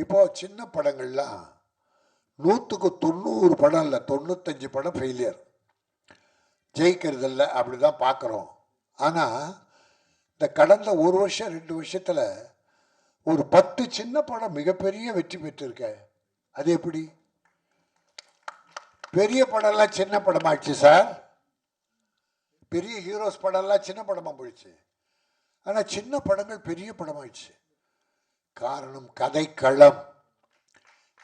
இப்போ சின்ன படங்கள்லாம் நூற்றுக்கு தொண்ணூறு படம் இல்லை தொண்ணூத்தஞ்சு படம் ஃபெயிலியர் ஜெயிக்கிறது இல்லை அப்படி தான் பார்க்குறோம். ஆனால் இந்த கடந்த ஒரு வருஷம் ரெண்டு வருஷத்தில் ஒரு பத்து சின்ன படம் மிகப்பெரிய வெற்றி பெற்றிருக்க. அது எப்படி? பெரிய படம்லாம் சின்ன படமாகிடுச்சு சார். பெரிய ஹீரோஸ் படம்லாம் சின்ன படமாக போயிடுச்சு. ஆனால் சின்ன படங்கள் பெரிய படமாயிடுச்சு. காரணம் கதைக்களம்.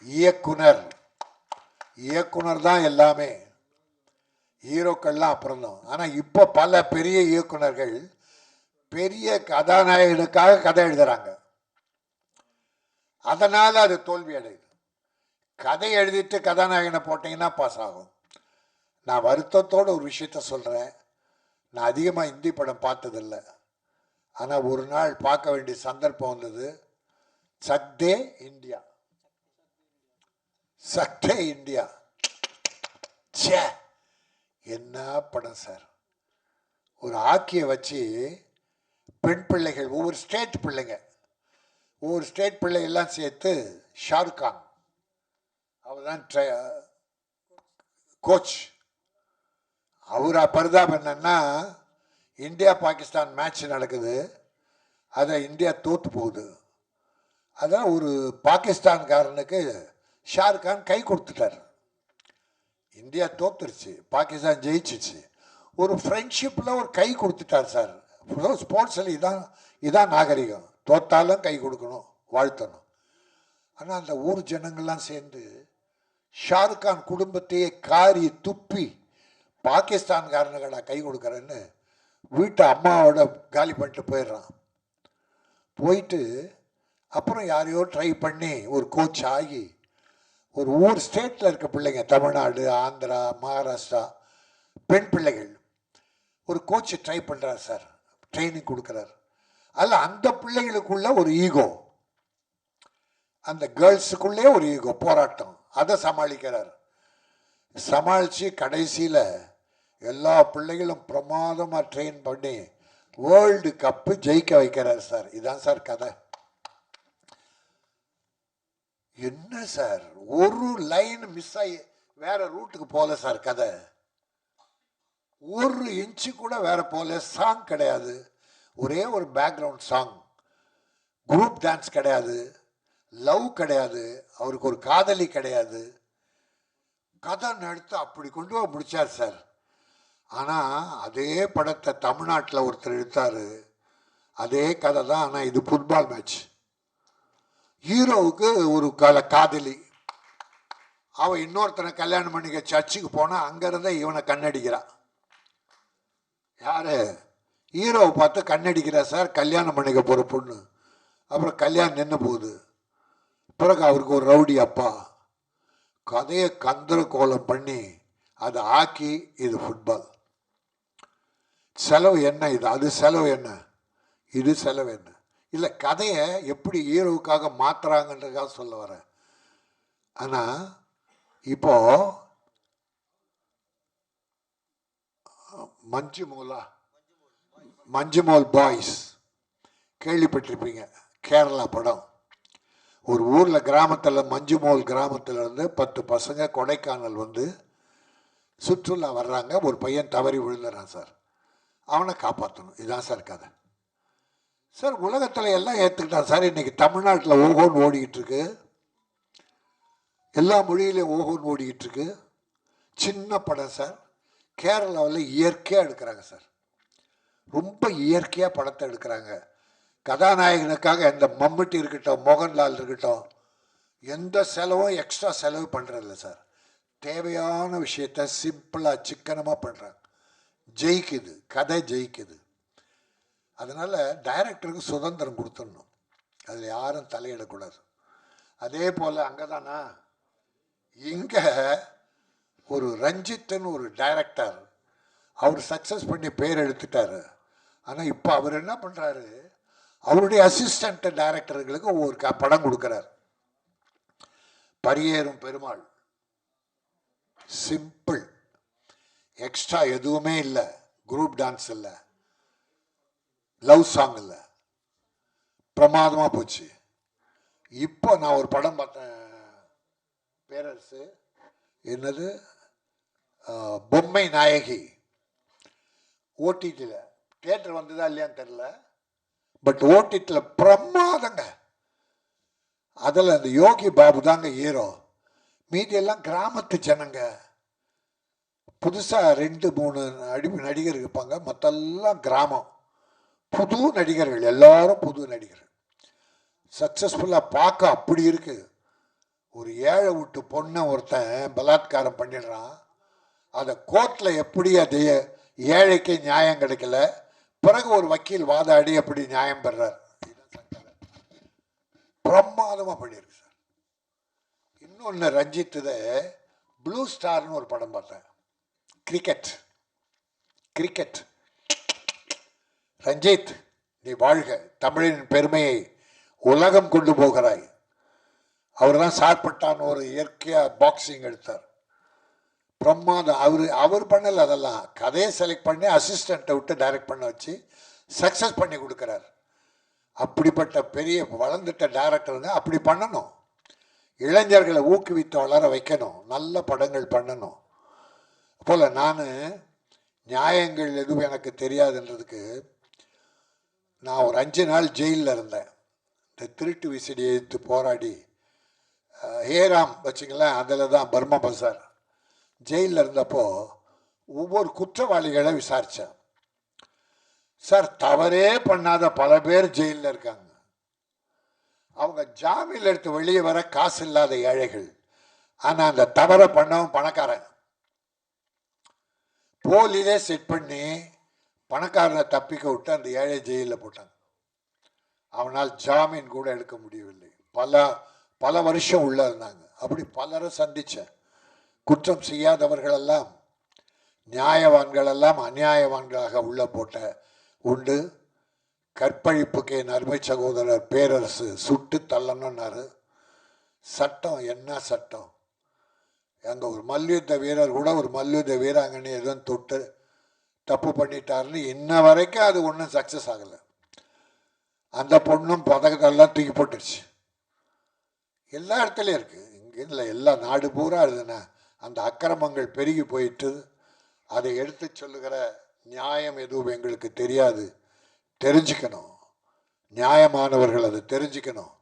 இயக்குனர். இயக்குனர் தான் எல்லாமே. ஹீரோக்கள்லாம் அப்புறம் தான் ஆனால் இப்போ பல பெரிய இயக்குனர்கள் பெரிய கதாநாயகனுக்காக கதை எழுதுறாங்க. அதனால் அது தோல்வி அடையுது. கதை எழுதிட்டு கதாநாயகனை போட்டிங்கன்னா பாஸ் ஆகும் நான் வருத்தத்தோட ஒரு விஷயத்த சொல்கிறேன் நான் அதிகமாக இந்தி படம் பார்த்ததில்ல. ஆனால் ஒரு நாள் பார்க்க வேண்டிய சந்தர்ப்பம் வந்தது. சக்தே இந்தியா. சக்தே இந்தியா. ச்சே. என்ன படம் சார்? ஒரு ஆக்கியை வச்சு பெண் பிள்ளைகள் ஒவ்வொரு ஸ்டேட் பிள்ளைங்க ஒவ்வொரு ஸ்டேட் பிள்ளைகள்லாம் சேர்த்து ஷாருக் கான். அவர் தான் கோச். அவரா பரிதாபம் என்னன்னா இந்தியா பாகிஸ்தான் மேட்ச் நடக்குது. அதை இந்தியா தோத்து போகுது. அதான் ஒரு பாகிஸ்தான்காரனுக்கு ஷாருக்கான் கை கொடுத்துட்டார். இந்தியா தோத்துருச்சு பாகிஸ்தான் ஜெயிச்சிச்சு. ஒரு ஃப்ரெண்ட்ஷிப்பில் ஒரு கை கொடுத்துட்டார் சார். ஸ்போர்ட்ஸில் இதான் இதான் நாகரிகம். தோத்தாலும் கை கொடுக்கணும் வாழ்த்தணும். ஆனால் அந்த ஊர் ஜனங்கள்லாம் சேர்ந்து ஷாருக்கான் குடும்பத்தையே காரி துப்பி பாகிஸ்தான்காரனுக்கடா கை கொடுக்குறேன்னு வீட்டை அம்மாவோட காலி பண்ணிட்டு போயிடுறான். போயிட்டு அப்புறம் யாரையோ ட்ரை பண்ணி ஒரு கோச் ஆகி ஒரு ஊர் ஸ்டேட்டில் இருக்க பிள்ளைங்க தமிழ்நாடு ஆந்திரா மகாராஷ்டிரா பெண் பிள்ளைகள் ஒரு கோச்சு ட்ரை பண்ணுறார் சார் ட்ரைனிங் கொடுக்குறார். அதில் அந்த பிள்ளைகளுக்குள்ள ஒரு ஈகோ அந்த கேர்ள்ஸுக்குள்ளே ஒரு ஈகோ போராட்டம். அதை சமாளிக்கிறார். சமாளித்து கடைசியில் எல்லா பிள்ளைகளும் பிரமாதமாக ட்ரெயின் பண்ணி வேர்ல்டு கப்பு ஜெயிக்க வைக்கிறார் சார் இதுதான் சார் கதை. என்ன சார்? ஒரு லைன் மிஸ் ஆகி வேற ரூட்டுக்கு போகல சார் கதை. ஒரு இன்ச்சு கூட வேற போகல. சாங் கிடையாது. ஒரே ஒரு பேக்ரவுண்ட் சாங் குரூப் டான்ஸ் கிடையாது. லவ் கிடையாது. அவருக்கு ஒரு காதலி கிடையாது. கதை நடத்து அப்படி கொண்டு போய் முடிச்சார் சார். ஆனால் அதே படத்தை தமிழ்நாட்டில் ஒருத்தர் எடுத்தார். அதே கதை தான் ஆனால் இது ஃபுட்பால் மேட்ச் ஹீரோவுக்கு ஒரு கல காதலி. அவன் இன்னொருத்தனை கல்யாணம் பண்ணிக்க சர்ச்சுக்கு போனால் அங்கேருந்தே இவனை கண்ணடிக்கிறான். யார்? ஹீரோவை பார்த்து கண்ணடிக்கிறா சார் கல்யாணம் பண்ணிக்க போகிற பொண்ணு. அப்புறம் கல்யாணம் நின்று போகுது. பிறகு அவருக்கு ஒரு ரவுடி அப்பா. கதையை கந்தர கோலம் பண்ணி அதை ஆக்கி இது ஃபுட்பால் செலவு என்ன இது? அது செலவு என்ன? இது செலவு என்ன? இல்லை கதையை எப்படி ஹீரோவுக்காக மாத்துறாங்கன்றதுக்காக சொல்ல வரேன். ஆனால் இப்போ மஞ்சுமோலா மஞ்சுமோல் பாய்ஸ் கேள்விப்பட்டிருப்பீங்க கேரளா படம். ஒரு ஊரில் கிராமத்தில் மஞ்சுமோல் கிராமத்தில் இருந்து பத்து பசங்க கொடைக்கானல் வந்து சுற்றுலா வர்றாங்க. ஒரு பையன் தவறி விழுந்துறான் சார். அவனை காப்பாற்றணும் இதுதான் சார் கதை. சார் உலகத்தில் எல்லாம் ஏற்றுக்கிட்டான் சார். இன்னைக்கு தமிழ்நாட்டில் ஓகோன்னு ஓடிக்கிட்டு இருக்கு எல்லா மொழியிலையும் ஓகோன்னு ஓடிக்கிட்டு இருக்கு சின்ன படம் சார். கேரளாவில் இயற்கையாக எடுக்கிறாங்க சார். ரொம்ப இயற்கையாக படத்தை எடுக்கிறாங்க. கதாநாயகனுக்காக எந்த மம்முட்டி இருக்கட்டும் மோகன்லால் இருக்கட்டும் எந்த செலவும் எக்ஸ்ட்ரா செலவு பண்ணுறதில்ல சார். தேவையான விஷயத்த சிம்பிளாக சிக்கனமாக பண்ணுறாங்க ஜெயிக்குது. கதை ஜெயிக்குது. அதனால் டைரக்டருக்கு சுதந்திரம் கொடுத்துடணும். அதில் யாரும் தலையிடக்கூடாது. அதே போல் அங்கே தானா இங்கே ஒரு ரஞ்சித்துன்னு ஒரு டைரக்டர் அவர் சக்ஸஸ் பண்ணி பேர் எடுத்துட்டாரு. ஆனால் இப்போ அவர் என்ன பண்ணுறாரு அவருடைய அசிஸ்டண்ட் டைரக்டர்களுக்கு ஒவ்வொரு க படம் கொடுக்குறார். பரியேறும் பெருமாள். சிம்பிள் எக்ஸ்ட்ரா எதுவுமே இல்லை. குரூப் டான்ஸ் இல்லை. லவ் சாங் இல்லை. பிரமாதமாக போச்சு. இப்போ நான் ஒரு படம் பார்த்தேன். பேரரசு. என்னது? பொம்மை நாயகி. ஓடிடியில் தேட்டர் வந்ததா இல்லையான்னு தெரில பட் ஓடிடியில் பிரமாதங்க. அதில் அந்த யோகி பாபு தாங்க ஹீரோ. மீதி எல்லாம் கிராமத்து ஜனங்க. புதுசாக ரெண்டு மூணு அடி நடிகர் இருப்பாங்க. மற்றெல்லாம் கிராமம். புது நடிகர்கள் எல்லாரும் புது நடிகர்கள். சக்ஸஸ்ஃபுல்லாக பார்க்க அப்படி இருக்கு. ஒரு ஏழை விட்டு பொண்ணை ஒருத்தன் பலாத்காரம் பண்ணிடுறான். அதை கோர்ட்டில் எப்படி அது ஏழைக்கு நியாயம் கிடைக்கல? பிறகு ஒரு வக்கீல் வாதாடி அப்படி நியாயம் பெறார்? பிரமாதமாக பண்ணியிருக்கு சார். இன்னொன்று ரஞ்சித்துது ப்ளூ ஸ்டார்னு ஒரு படம் பார்த்தேன். கிரிக்கெட் கிரிக்கெட் ரஞ்சித் நீ வாழ்க. தமிழின் பெருமையை உலகம் கொண்டு போகிறாய். அவர் தான் சார்பட்டான் ஒரு இயற்கையாக பாக்ஸிங் எடுத்தார். பிரமாதம் அவர் அவர் பண்ணல அதெல்லாம். கதையை செலக்ட் பண்ணி அசிஸ்டண்ட்டை விட்டு டைரக்ட் பண்ண வச்சு சக்ஸஸ் பண்ணி கொடுக்குறார். அப்படிப்பட்ட பெரிய வளர்ந்துட்ட டேரக்டருங்க அப்படி பண்ணணும். இளைஞர்களை ஊக்குவித்து வளர வைக்கணும். நல்ல படங்கள் பண்ணணும். போல் நான் நியாயங்கள் எதுவும் எனக்கு தெரியாதுன்றதுக்கு நான் ஒரு அஞ்சு நாள் ஜெயிலில் இருந்தேன். இந்த திருட்டு விசிடி எதிர்த்து போராடி ஹேராம் வச்சுங்களேன் அதில் தான் பர்மா பசார். ஜெயிலில் இருந்தப்போ ஒவ்வொரு குற்றவாளிகளை விசாரித்தேன் சார் தவறே பண்ணாத பல பேர் ஜெயிலில் இருக்காங்க. அவங்க ஜாமீன் எடுத்து வெளியே வர காசு இல்லாத ஏழைகள். ஆனால் அந்த தவறை பண்ணவும் பணக்காரன். போலீஸே செட் பண்ணி பணக்காரனை தப்பிக்க விட்டு அந்த ஏழை ஜெயிலில் போட்டாங்க. அவனால் ஜாமீன் கூட எடுக்க முடியவில்லை. பல பல வருஷம் உள்ள இருந்தாங்க. அப்படி பலரை சந்தித்தேன். குற்றம் செய்யாதவர்களெல்லாம் நியாயவான்கள் எல்லாம் அநியாயவான்களாக உள்ள போட்ட உண்டு. கற்பழிப்புக்கு என் அருமை சகோதரர் பேரரசு சுட்டு தள்ளணும்னாரு சட்டம் என்ன சட்டம்? அங்கே ஒரு மல்யுத்த வீரர் கூட ஒரு மல்யுத்த வீராங்கனை எதுவும் தொட்டு தப்பு பண்ணிட்டாருன்னு இன்ன வரைக்கும் அது ஒன்றும் சக்ஸஸ் ஆகலை. அந்த பொண்ணும் பதக்கத்தெல்லாம் தூக்கி போட்டுருச்சு எல்லா இடத்துலையும் இருக்குது இங்கே இல்லை எல்லா நாடு பூரா இருக்குதுண்ணா. அந்த அக்கிரமங்கள் பெருகி போயிட்டு அதை எடுத்து சொல்லுகிற நியாயம் எதுவும் எங்களுக்கு தெரியாது. தெரிஞ்சுக்கணும். நியாயமானவர்கள் அதை தெரிஞ்சுக்கணும்.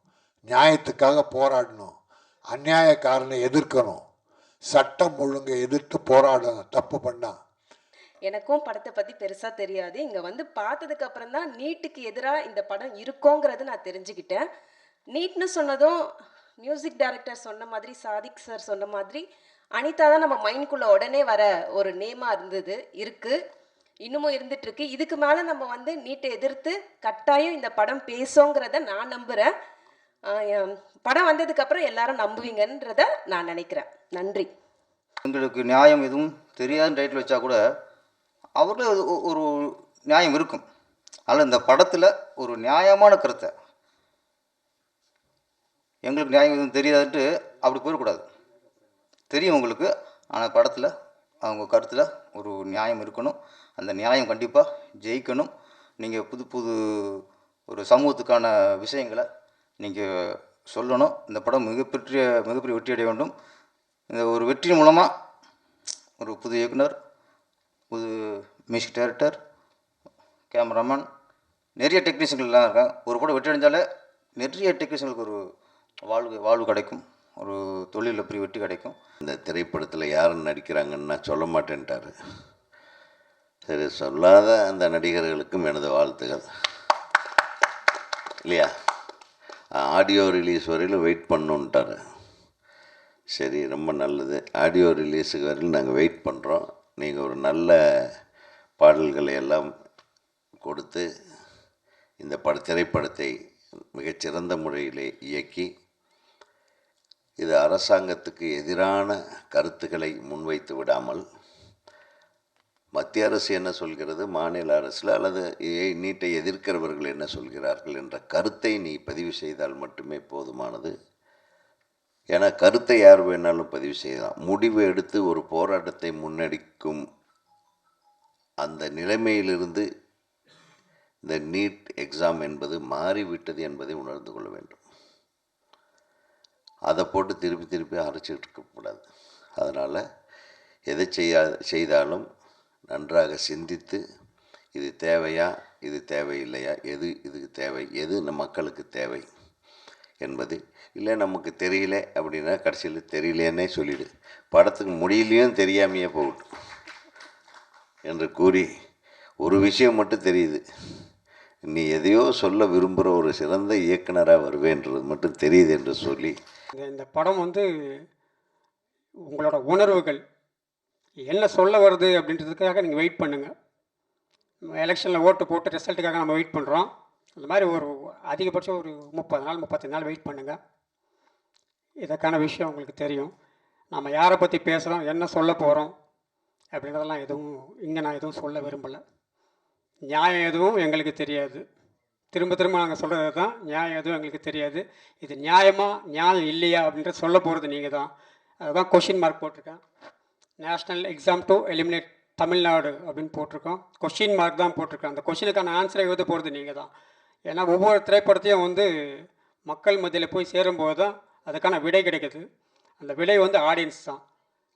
நியாயத்துக்காக போராடணும். அநியாயக்காரனை எதிர்க்கணும். சட்டம் ஒழுங்கை எதிர்த்து போராடணும். தப்பு பண்ணால் எனக்கும் படத்தை பற்றி பெருசாக தெரியாது. இங்கே வந்து பார்த்ததுக்கு அப்புறம் தான் நீட்டுக்கு எதிராக இந்த படம் இருக்கோங்கிறது நான் தெரிஞ்சுக்கிட்டேன். நீட்னு சொன்னதும் மியூசிக் டைரக்டர் சொன்ன மாதிரி சாதிக் சார் சொன்ன மாதிரி அனிதா தான் நம்ம மைண்ட்குள்ளே உடனே வர ஒரு நேமாக இருந்தது இருக்குது இன்னமும் இருந்துட்டு இதுக்கு மேலே நம்ம வந்து நீட்டை எதிர்த்து கட்டாயம் இந்த படம் பேசுங்கிறத நான் நம்புகிறேன் படம் வந்ததுக்கப்புறம் எல்லாரும் நம்புவீங்கன்றத நான் நினைக்கிறேன். நன்றி. எங்களுக்கு நியாயம் எதுவும் தெரியாதுன்னு டைட்டில் வச்சா கூட அவர்களே ஒரு- ஒரு நியாயம் இருக்கும். அதில் இந்த படத்தில் ஒரு நியாயமான கருத்தை. எங்களுக்கு நியாயம் எதுவும் தெரியாதுன்ட்டு அப்படி போயிடக்கூடாது. தெரியும் உங்களுக்கு ஆனால் படத்தில் அவங்க கருத்தில் ஒரு நியாயம் இருக்கணும். அந்த நியாயம் கண்டிப்பாக ஜெயிக்கணும். நீங்கள் புது புது ஒரு சமூகத்துக்கான விஷயங்களை நீங்கள் சொல்லணும். இந்த படம் மிகப்பெரிய மிகப்பெரிய வெற்றி அடைய வேண்டும். இந்த ஒரு வெற்றி மூலமாக ஒரு புது இயக்குனர் புது மியூசிக் டைரக்டர் கேமராமேன் நிறைய டெக்னீஷியன்கள்லாம் இருக்காங்க. ஒரு படம் வெற்றி அடைஞ்சாலே நிறைய டெக்னீஷியனுக்கு ஒரு வாழ்வு வாழ்வு கிடைக்கும். ஒரு தொழிலில் பெரிய வெற்றி கிடைக்கும். இந்த திரைப்படத்தில் யார் நடிக்கிறாங்கன்னு நான் சொல்ல மாட்டேன்ட்டாரு. சரி சொல்லாத அந்த நடிகர்களுக்கும் எனது வாழ்த்துகள் இல்லையா? ஆடியோ ரிலீஸ் வரையிலும் வெயிட் பண்ணுன்ட்டார். சரி ரொம்ப நல்லது. ஆடியோ ரிலீஸுக்கு வரையிலும் நாங்கள் வெயிட் பண்ணுறோம் நீங்கள் ஒரு நல்ல பாடல்களை எல்லாம் கொடுத்து இந்த பட திரைப்படத்தை மிகச்சிறந்த முறையிலே இயக்கி இது அரசாங்கத்துக்கு எதிரான கருத்துக்களை முன்வைத்து விடாமல் மத்திய அரசு என்ன சொல்கிறது? மாநில அரசில் அல்லது ஏ நீட்டை எதிர்க்கிறவர்கள் என்ன சொல்கிறார்கள் என்ற கருத்தை நீ பதிவு செய்தால் மட்டுமே போதுமானது. ஏன்னா கருத்தை யார் வேணாலும் பதிவு செய்யலாம். முடிவு எடுத்து ஒரு போராட்டத்தை முன்னெடுக்கும் அந்த நிலைமையிலிருந்து இந்த நீட் எக்ஸாம் என்பது மாறிவிட்டது என்பதை உணர்ந்து கொள்ள வேண்டும். அதை போட்டு திருப்பி திருப்பி அரைச்சிட்டு இருக்கக்கூடாது அதனால் எதை செய்யா செய்தாலும் நன்றாக சிந்தித்து இது தேவையா இது தேவையில்லையா எது இதுக்கு தேவை எது நம் மக்களுக்கு தேவை என்பது இல்லை நமக்கு தெரியல அப்படின்னா கடைசியில் தெரியலேன்னே சொல்லிடு. படத்துக்கு முடியலையும் தெரியாமையே போகட்டும். என்று கூறி ஒரு விஷயம் மட்டும் தெரியுது. நீ எதையோ சொல்ல விரும்புகிற ஒரு சிறந்த இயக்குனராக வருவேன்றது மட்டும் தெரியுது என்று சொல்லி. இந்த இந்த படம் வந்து உங்களோட உணர்வுகள் என்ன சொல்ல வருது அப்படின்றதுக்காக நீங்கள் வெயிட் பண்ணுங்கள் எலெக்ஷனில் ஓட்டு போட்டு ரிசல்ட்டுக்காக நம்ம வெயிட் பண்ணுறோம் அந்த மாதிரி ஒரு அதிகபட்சம் ஒரு முப்பது நாள் முப்பத்தஞ்சு நாள் வெயிட் பண்ணுங்கள் இதற்கான விஷயம் உங்களுக்கு தெரியும். நம்ம யாரை பற்றி பேசுகிறோம் என்ன சொல்ல போகிறோம் அப்படின்றதெல்லாம் எதுவும் இங்கே நான் எதுவும் சொல்ல விரும்பலை. நியாயம் எதுவும் எங்களுக்கு தெரியாது. திரும்ப திரும்ப நாங்கள் சொல்கிறது தான் நியாயம் எதுவும் எங்களுக்கு தெரியாது. இது நியாயமா நியாயம் இல்லையா அப்படின்ற சொல்ல போகிறது நீங்கள் தான். அதுதான் கொஷின் மார்க் போட்டிருக்கேன். National exam to eliminate Tamil Nadu அப்படின்னு போட்டிருக்கோம். கொஷின் மார்க் தான் போட்டிருக்கேன். அந்த கொஷினுக்கான ஆன்சரை எழுத போகிறது நீங்கள் தான். ஏன்னா ஒவ்வொரு திரைப்படத்தையும் வந்து மக்கள் மத்தியில் போய் சேரும்போது தான் அதுக்கான விடை கிடைக்குது. அந்த விடை வந்து ஆடியன்ஸ் தான்.